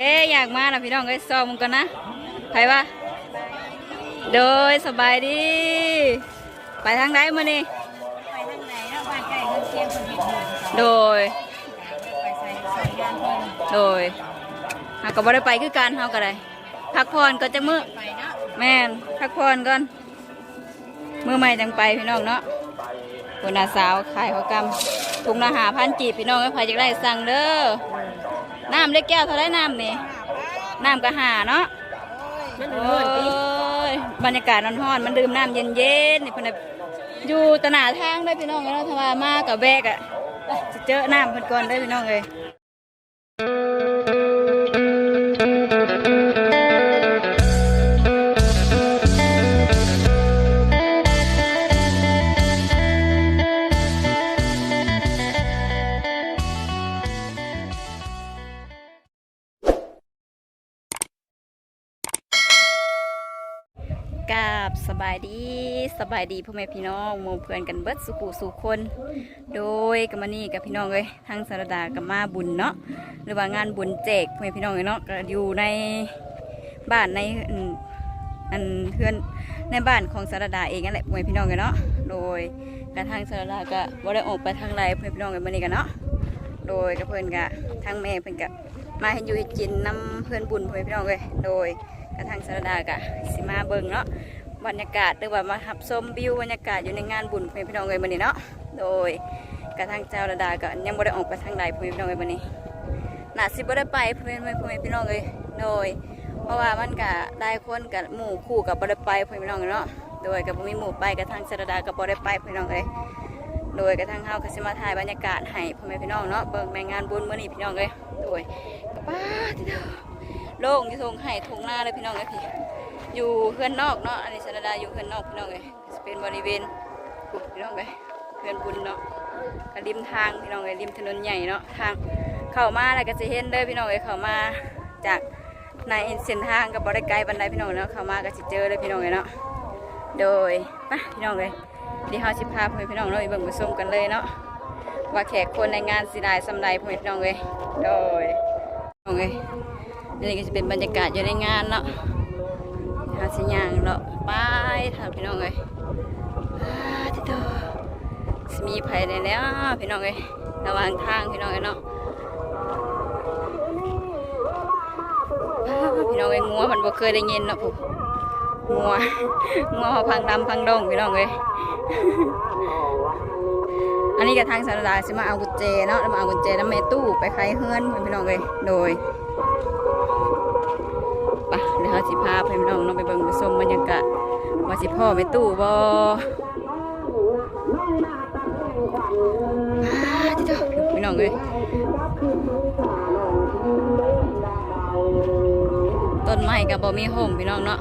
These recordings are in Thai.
เอ๊ะอยากมานะพี่น้องเอ้ยซอมมึงก่อนนะใครวะโดยสบายดี ไปทางไหนมานี่ไปทางไหนเนาะบ้านใกล้เงินเชียงคนเห็นเงินโดยไปใส่ใส่งานเพิ่นโดยหาก็บ่ได้ไปคือการเฮาก็ได้พักผ่อนก็จะมื้อไปเนาะแม่นพักผ่อนก่อนมื้อใหม่จังไปพี่น้องเนาะคนอาสาวขายข้าวกำถุงละหาพันจีบพี่น้องก็ใครอยากได้สั่งเด้อ น้ำเล็กแก้วเท่าไรน้ำนี่น้ำก็หาเนาะโอ้ยบรรยากาศร้อนๆมันดื่มน้ำเย็นๆนี่พนอยู่ตนาทางได้พี่น้องเนาะถ้าว่ามากับแบกอะจะเจอน้ำเพิ่นก่อนได้พี่น้องเลย กาบสบายดีสบายดีพ่อแม่พี่น้องหมู่เพื่อนกันเบิดสุขุสุคน โดยกับมานี่กับพี่น้องเลยทางสารดากับมาบุญเนาะหรือว่างานบุญแจกพ่อแม่พี่น้องเลยเนาะก็อยู่ในบ้านในอันเพื่อนในบ้านของสารดาเองนั่นแหละพ่อแม่พี่น้องเลยเนาะโดยกระทางสารดาก็บ่ได้ออกไปทางไรพ่อแม่พี่น้องเลยมานี่กันเนาะโดยกับเพื่อนกะทางแม่เพื่อนกะมาให้อยู่ให้กินน้ำเพื่อนบุญพ่อแม่พี่น้องเลยโดย กระทางสารดากะสิมาเบิงเนาะบรรยากาศหรือว่ามาหับชมวิวบรรยากาศอยู่ในงานบุญพี่พี่น้องเลยมานี่เนาะโดยกระทั่งเจ้าระดาก็ยังบ่ได้ออกไปทางใดพี่พี่น้องเอ้ยบัดนี้น่าสิบ่ได้ไปพ่อแม่พ่อแม่พี่น้องเอ้ยโดย เพราะว่ามันก็ได้คนกับหมู่คู่กับบ่ได้ไปพี่พี่น้องเอ้ยเนาะโดยก็บ่มีหมู่ไปกระทั่งเจ้าระดาก็บ่ได้ไปพี่น้องเอ้ยโดยกระทั่งเฮาก็สิมาถ่ายบรรยากาศให้พ่อแม่พี่น้องเนาะเบิ่งในงานบุญมื้อนี้พี่น้องเอ้ยโดยก็ป้าที่เด้อ โล่งอยู่ทงให้ทงหน้าเลยพี่น้องเอ้ยพี่อยู่เพื่อนนอกเนาะอันนี้เจ้าระดาอยู่เพื่อนนอกพี่น้องเอ้ยสิเป็นบริเวณอุ๊ยพี่น้องเอ้ยเพื่อนบุญเนาะก็ริมทางพี่น้องเอ้ยริมถนนใหญ่เนาะทางเข้ามาแล้วก็จะเห็นเด้อพี่น้องเอ้ยเข้ามาจากในเส้นทางก็บ่ได้ไกลบันไดพี่น้องเนาะเข้ามาก็สิเจอเลยพี่น้องเอ้ยเนาะโดยไปพี่น้องเอ้ยเดี๋ยวเฮาสิพาพ่อพี่น้องเนาะไปเบิ่งไปชมกันเลยเนาะว่าแขกคนในงานสิได้สำใดพ่อแม่พี่น้องเอ้ยโดยพี่น้องเอ้ย นี่ก็จะเป็นบรรยากาศอยู่ในงานเนาะหาสิยางเนาะไปถามพี่น้องเอ้ยที่เด้อสิมีภัยในแล้วพี่น้องเอ้ยระว่างทางพี่น้องเอ้ยเนาะพี่น้องเอ้ยงัวมันบ่เคยได้ยินเนาะผมงัวงัวพังดำพังดงพี่น้องเอ้ยอันนี้กับทางสารดาสิมาเอากุญแจเนาะแล้วมาเอากุญแจน้ำเมตู้ไปไขเฮือนพี่น้องเอ้ยโดย ไปเดี๋ยวเราสิพาไปพี่น้องเนาะไปเบิ่งไปชมบรรยากาศว่าสิพ่อเมตู้บ่พี่น้องเอ้ยต้นไม้กับบ่มีห่มพี่น้องเนาะ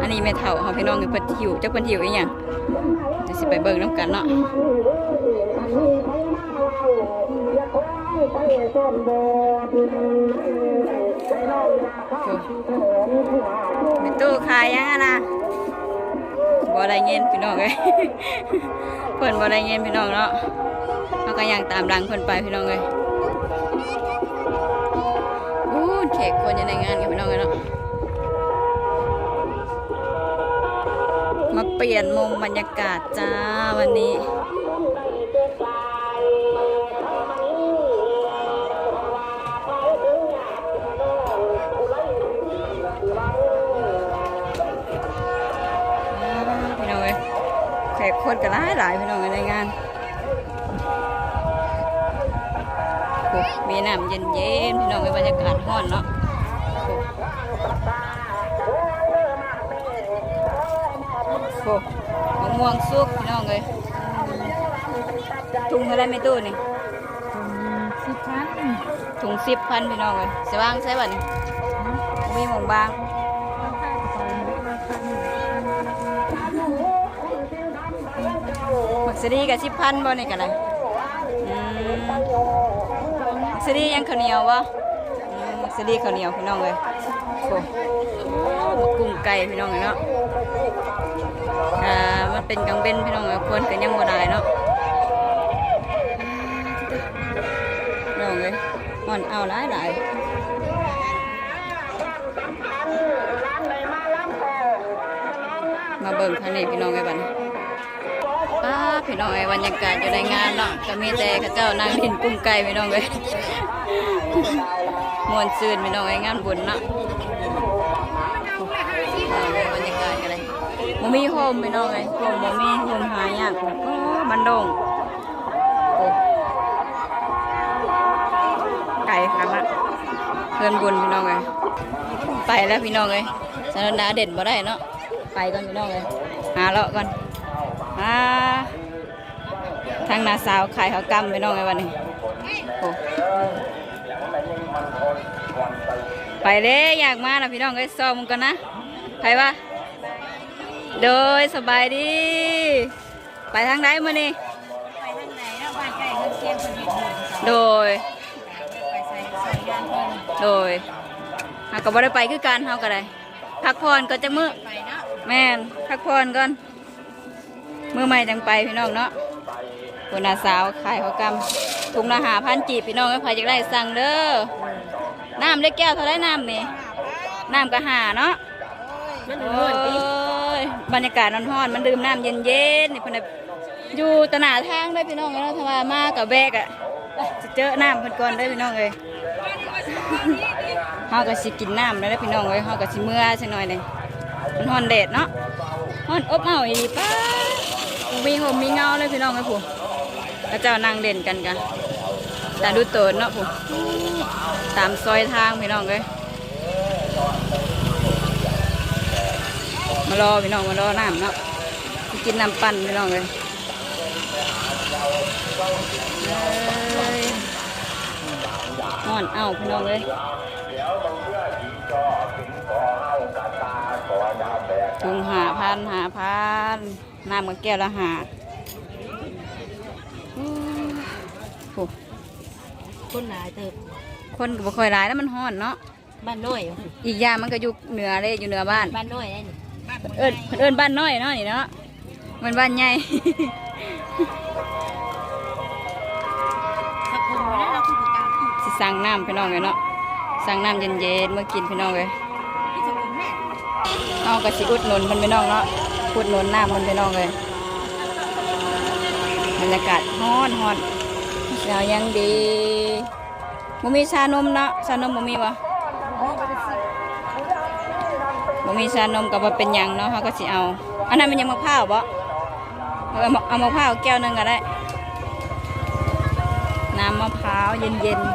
อันนี้แม่เฒ่าเขาพี่น้องเอ้ยเพิ่นหิวจักเพิ่นหิวอีหยังเดี๋ยวสิไปเบิ่งน้ำกันเนาะ มีตู้ขายยังอะนะบ่ได้เงินพี่น้องเอ้ยเพิ่นบ่ได้เงินพี่น้องเนาะเขาก็ยังตามหลังเพิ่นไปพี่น้องเอ้ยอู้เค้กคนยู่ในงานกันพี่น้องเอ้ยเนาะมาเปลี่ยนมุมบรรยากาศจ้าวันนี้ กคนก็หลายหลายพี่น้องเอ้ยในงานโอ้มีน้ำเย็นเย็นๆพี่น้องเอ้ยบรรยากาศร้อนเนาะโอ้โหมะม่วงสุกพี่น้องเอ้ยถุงเท่าไรไม่ตู้นี่สิบพันถุงสิบพันพี่น้องเลยสว่างใช่ป่ะนี่มีหมองบาง มักซีกับสิบพันบ่นี่กันเลยอืมมักซียังข้าวเหนียววะอืมมักซีข้าวเหนียวพี่น้องเลยโอ้หมกกุ้งไก่พี่น้องเลยเนาะอ่ามันเป็นกังเบนพี่น้องเลยคนกันยังบ่ได้เนาะน้องเลยห่อนเอาหลายหลายมาเบิ่งทางนี้พี่น้องไอ้บัดนป้า พี่น้องไอ้บรรยากาศอยู่ในงานเนาะก็มีแต่ข้าเจ้านางดินกุ้งไก่พี่น้องเลยมวนซืนพี่น้องไอ้งานบุญเนาะเอาเลยบรรยากาศกันเลยบ่มีโฮมพี่น้องเลยโฮมบ่มีโฮมหายากโอ้มันดงไก่คันละเพื่อนบุญพี่น้องเลยไปแล้วพี่น้องเลยสนดาเด่นบ่ได้เนาะไปก่อนพี่น้องเลยหาเลาะก่อนหา ทางนาสาวขายข้ากำพี่น้องเลยวันนี้โอ้ไปเลยอยากมานะพี่น้องเอ้ซอมึงก่อนนะไปวะโดยสบายดี ไปทางใดมานี่ไปทางไหนนาะบ้านใกล้เพิ่นเชียงคนเห็นอยู่โดยไปใส่ใส่งานเพิ่นโดยหากก็บ่ได้ไปคือการเฮาก็ได้พักผ่อนก็จะมือไปเนาะแม่นพักผ่อนก่อนมือใหม่จังไปพี่น้องเนาะ คนอาสาวขายข้าวกำถุงละหาพันจีบพี่น้องก็พายจากได้สั่งเด้อน้ำได้แก้วเท่าไรน้ำนี่น้ำก็หาเนาะโอ้ยบรรยากาศร้อนๆมันดื่มน้ำเย็นๆนี่พนน่ะอยู่ตะหนาทางได้พี่น้องเอ้ยเนาะถ้าว่ามากับแบกอะจะเจอน้ำเพิ่นก่อนได้พี่น้องเอ้ยเฮาก็สิกินน้ำแล้วเด้พี่น้องเอ้ยเฮาก็สิเมื่อสักหน่อยหนึงมันร้อนแดดเนาะร้อนอบอ้าวอีป้ามีหมมีเงาเลยพี่น้องเอ้ยผู้ แล้วเจ้านั่งเด่นกันกันแต่ดูโตนเนาะผู้ตามซอยทางพี่น้องเอ้ยมารอพี่น้องมารอน้ำเนาะกินน้ำปั่นพี่น้องเลยเอ้ยนอนเอาพี่น้องเลยถุงหาพันหาพันน้ำกับแก้วละหาอู้หู คนหลายเติบคนก็บ่ค่อยหลายแล้วมันห้อนเนาะ บ้านน้อยอีกอย่างมันก็อยู่เหนือเลยอยู่เหนือบ้าน บ้านน้อยได้นี่เอิญเอิญบ้านน้อยเนาะนี่เนาะมันบ้านใหญ่สักคนบ่ได้เราคือผู้กลางคือสิสั่งน้ำพี่น้องเลยเนาะสั่งน้ำเย็นๆมากินพี่น้องเลยที่สักคนแม่เอากระสิอุดหนุนมันพี่น้องเนาะอุดหนุนน้ำมันพี่น้องเลยบรรยากาศฮ้อนฮ้อน เช้ายังดีบ่มีชานมเนาะชานมบ่มีวะบ่มีชานมก็บ่เป็นหยังเนาะเขาก็สิเอา อันนั้นมันยังมะพร้าวบ่เอามาเอามะพร้าวแก้วหนึงก็ได้ น้ำมะพร้าวเย็นๆ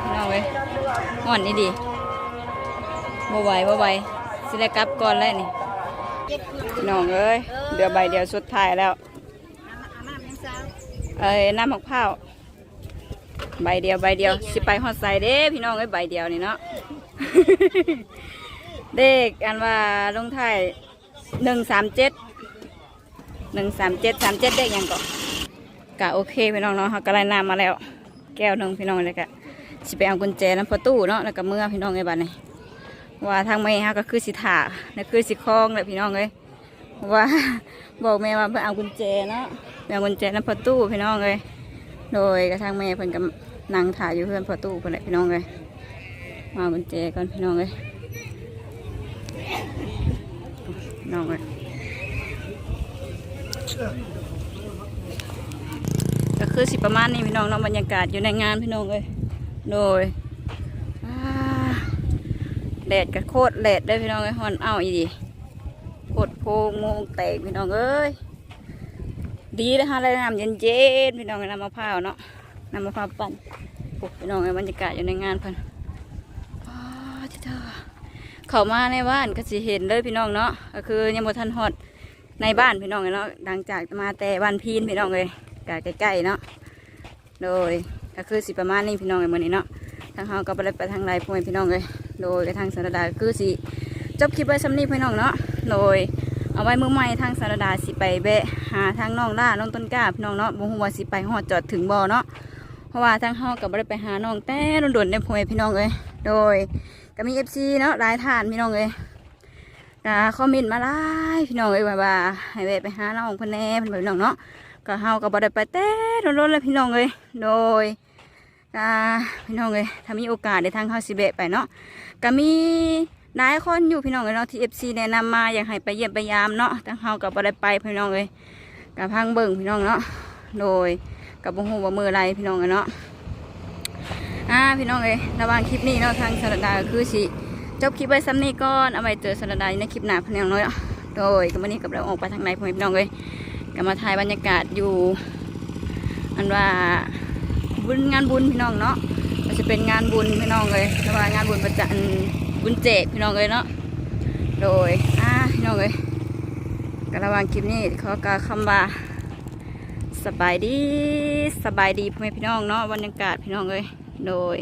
พี่น้องเว้ยห่อนนี่ดีบ่ไหวบ่ไหวสิได้กลับก่อนแล้วนี่น้องเอ้ยเดือใบเดียวสุดท้ายแล้ว อามายังสาว เอ้ยน้ำมะพร้าวใบเดียวใบเดียว สิไปฮอดใส่เด้พี่น้องเอ้ใบเดียวนี่เนาะ เด็กอันว่าลงท้ายหนึ่งสามเจ็ดหนึ่งสามเจ็ดสามเจ็ดเด็กยังก่อนกะโอเคพี่น้องเนาะเขาก็ไล่น้ำมาแล้ว แก้วหนึ่งพี่น้องเลยกะสิไปเอากุญแจน้ำประตูเนาะแล้วก็เมื่อพี่น้องไอ้บ้านนี่ว่าทางแม่ฮะก็คือสิถานี่คือสิคล้องเลยพี่น้องเลย ว่าบอกแม่ว่าเพื่อเอากุญแจเนาะเอากุญแจน้ำประตูพี่น้องเลยโดยกระทั่งแม่เพิ่นก็นั่งถ่ายอยู่เพื่อนประตูเพิ่นแหละพี่น้องเลยมากุญแจก่อนพี่น้องเลยน้องเลยก็คือสิประมาณนี้พี่น้องเนาะบรรยากาศอยู่ในงานพี่น้องเลยโดยแดดก็โคตรแดดได้พี่น้องเลยฮอนเอาอีดี โคตรโพงงแตกพี่น้องเอ้ยดีเลยฮะเลยน้ำเย็นๆพี่น้องน้ำมะพร้าวเนาะน้ำมะพร้าวปั่นปลุกพี่น้องบรรยากาศอยู่ในงานเพันอ้าวที่เธอเขามาในบ้านก็สิเห็นเลยพี่น้องเนาะก็คือยังบ่ทันฮอดในบ้านพี่น้องเลยเนาะดังจากมาแต่บ้านพีนพี่น้องเลยกใกล้ๆเนาะโดยก็คือสิประมาณนี้พี่น้องเลยมื้อนี้เนาะทางเฮาก็ได้ไปทางไรพ่อพี่น้องเลยโดยกระทางสารดาก็คือสิจบคลิปไว้สำนี้พี่น้องเนาะ โดยเอาไว้มือใหม่ทางสารดาสิไปแบะหาทางน้องล่าน้องต้นกล้าพี่น้องเนาะบ่ฮู้ว่าสิไปฮอดจอดถึงบ่เนาะเพราะว่าทางเฮาก็บ่ได้ไปหาน้องแต่โดนๆในพ่อแม่พี่น้องเอ้ยโดยก็มี FC เนาะหลายท่านพี่น้องเอ้ยก็คอมเมนต์มาหลายพี่น้องเอ้ยว่าว่าให้แวะไปหาน้องเพิ่นแน่เพิ่นบอกพี่น้องเนาะก็เฮาก็บ่ได้ไปแต่โดนๆเลยพี่น้องเลยโดยพี่น้องเลยถ้ามีโอกาสในทางเฮาสิเบะไปเนาะก็มี หลายคนอยู่พี่น้องเลยเนาะที่ FC แนะนำมาอยากให้ไปเยี่ยมไปยามเนาะแต่เฮาก็บ่ได้ไปพี่น้องเลยก็พังเบิ่งพี่น้องเนาะโดยกับบ่ฮู้ว่ามืออะไรพี่น้องเลยเนาะอ่าพี่น้องเลยระหว่างคลิปนี้เนาะทางสารดาคือสิจบคลิปไว้ซ้ำนี้ก่อนเอาไว้เจอสารดาในคลิปหน้าพี่น้องเนาะโดยก็วันนี้กับเราออกไปทางไหนพี่น้องเลยก็มาถ่ายบรรยากาศอยู่อันว่าบุญงานบุญพี่น้องเนาะมันจะเป็นงานบุญพี่น้องเลยแต่ว่างานบุญประจัน บุญเจพี่น้องเลยเนาะโดยอ่าพี่น้องเลยกระวังคลิปนี้ขอกาคำว่าสบายดีสบายดีพ่อแม่พี่น้องเนาะบรรยากาศพี่น้องเลยโดย